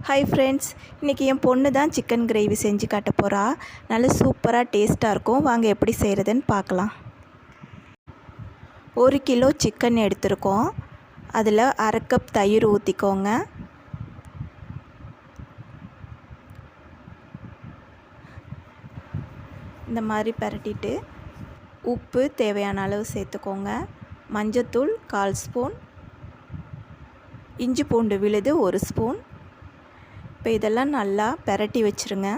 Hi friends இன்றைக்கி என் பொண்ணு தான் சிக்கன் கிரேவி செஞ்சு காட்ட போகிறா நல்ல சூப்பராக டேஸ்ட்டாக இருக்கும். வாங்க எப்படி செய்கிறதுன்னு பார்க்கலாம். ஒரு கிலோ சிக்கன் எடுத்திருக்கோம். அதில் அரை கப் தயிர் ஊற்றிக்கோங்க இந்த மாதிரி பரட்டிட்டு உப்பு தேவையான அளவு சேர்த்துக்கோங்க. மஞ்சத்தூள் கால் ஸ்பூன் இஞ்சி பூண்டு விழுது ஒரு ஸ்பூன் இப்போ இதெல்லாம் நல்லா பெரட்டி வச்சுருங்க.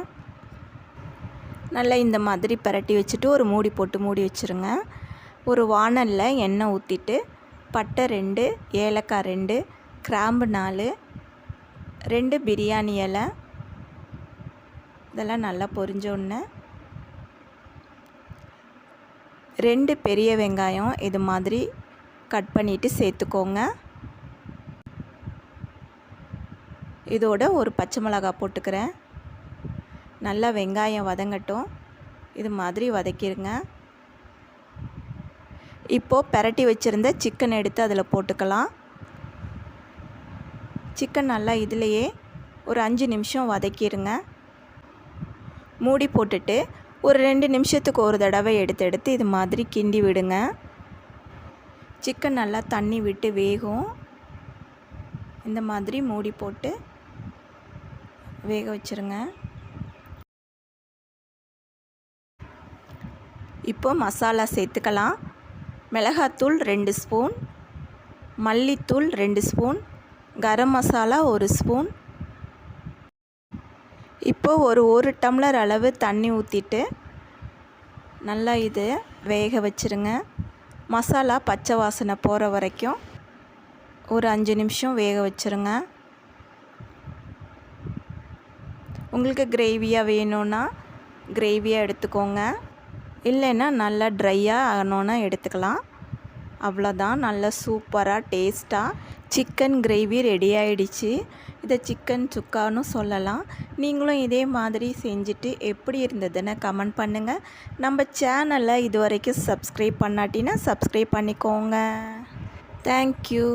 நல்லா இந்த மாதிரி பெரட்டி வச்சுட்டு ஒரு மூடி போட்டு மூடி வச்சுருங்க. ஒரு வானலில் எண்ணெய் ஊற்றிட்டு பட்டை ரெண்டு ஏலக்காய் ரெண்டு கிராம்பு நாலு ரெண்டு பிரியாணி இலை. இதெல்லாம் நல்லா பொரிஞ்சோடனே ரெண்டு பெரிய வெங்காயம் இது மாதிரி கட் பண்ணிவிட்டு சேர்த்துக்கோங்க. இதோட ஒரு பச்சை மிளகாய் போட்டுக்கிறேன். நல்லா வெங்காயம் வதங்கட்டும். இது மாதிரி வதக்கிடுங்க இப்போது பெரட்டி வச்சுருந்த சிக்கன் எடுத்து அதில் போட்டுக்கலாம். சிக்கன் நல்லா இதிலையே ஒரு அஞ்சு நிமிஷம் வதக்கிடுங்க மூடி போட்டுட்டு ஒரு ரெண்டு நிமிஷத்துக்கு ஒரு தடவை எடுத்து எடுத்து இது மாதிரி கிண்டி விடுங்க. சிக்கன் நல்லா தண்ணி விட்டு வேகும். இந்த மாதிரி மூடி போட்டு வேக வச்சுருங்க. இப்போ மசாலா சேர்த்துக்கலாம். மிளகாத்தூள் ரெண்டு ஸ்பூன். மல்லித்தூள் ரெண்டு ஸ்பூன். கரம் மசாலா ஒரு ஸ்பூன். இப்போது ஒரு ஒரு டம்ளர் அளவு தண்ணி ஊற்றிட்டு நல்லா இது வேக வச்சுருங்க. மசாலா பச்சை வாசனை போகிற வரைக்கும் ஒரு அஞ்சு நிமிஷம் வேக வச்சுருங்க. உங்களுக்கு கிரேவியாக வேணும்னா கிரேவியாக எடுத்துக்கோங்க. இல்லைன்னா நல்லா ட்ரையாக ஆகணுன்னா எடுத்துக்கலாம். அவ்வளோதான் நல்லா சூப்பராக டேஸ்ட்டாக சிக்கன் கிரேவி ரெடி ஆகிடுச்சு இதை சிக்கன் சுக்கான்னு சொல்லலாம். நீங்களும் இதே மாதிரி செஞ்சுட்டு எப்படி இருந்ததுன்னு கமெண்ட் பண்ணுங்கள் நம்ம சேனலை இது வரைக்கும் சப்ஸ்கிரைப் பண்ணாட்டினா சப்ஸ்கிரைப் பண்ணிக்கோங்க. Thank you